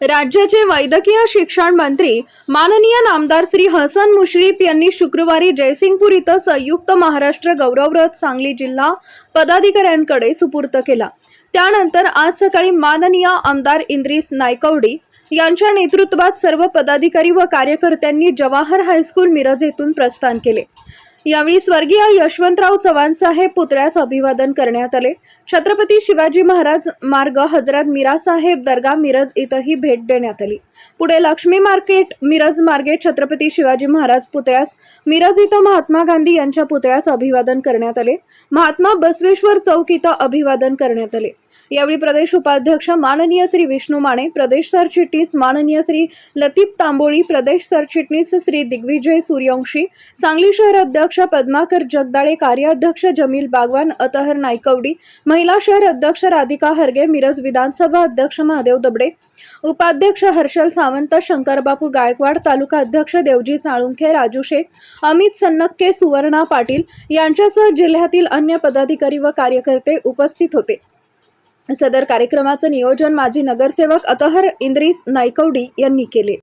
राज्याचे वैद्यकीय शिक्षण मंत्री माननीय नामदार श्री हसन मुश्रीफ यांनी शुक्रवारी जयसिंगपूर इथं संयुक्त महाराष्ट्र गौरवरथ सांगली जिल्हा पदाधिकाऱ्यांकडे सुपूर्त केला. त्यानंतर आज सकाळी माननीय आमदार इंद्रिस नायकवडी यांच्या नेतृत्वात सर्व पदाधिकारी व कार्यकर्त्यांनी जवाहर हायस्कूल मिरज येथून प्रस्थान केले. यावेळी स्वर्गीय यशवंतराव चव्हाण साहेब पुतळ्यास अभिवादन करण्यात आले. छत्रपती शिवाजी महाराज मार्ग हजरत मीरासाहेब दर्गा मिरज इथंही भेट देण्यात आली. पुढे लक्ष्मी मार्केट मिरज मार्गे छत्रपती शिवाजी महाराज पुतळ्यास मिरज इथं महात्मा गांधी यांच्या पुतळ्यास अभिवादन करण्यात आले. महात्मा बसवेश्वर चौक इथं अभिवादन करण्यात आले. यावेळी प्रदेश उपाध्यक्ष माननीय श्री विष्णू माने प्रदेश सरचिटणीस माननीय श्री लतीफ तांबोळी प्रदेश सरचिटणीस श्री दिग्विजय सूर्यवंशी सांगली शहर अध्यक्ष अध्यक्ष पद्माकर जगदाळे कार्याध्यक्ष जमील बागवान अतहर नायकवडी महिला शहर अध्यक्ष राधिका हरगे मिरज विधानसभा अध्यक्ष महादेव दबडे उपाध्यक्ष हर्षल सावंत शंकरबापू गायकवाड तालुका अध्यक्ष देवजी साळुंखे राजू शेख अमित सन्नक्के सुवर्णा पाटील यांच्यासह जिल्ह्यातील अन्य पदाधिकारी व कार्यकर्ते उपस्थित होते. सदर कार्यक्रमाचं नियोजन माजी नगरसेवक अतहर इंद्रिस नायकवडी यांनी केले.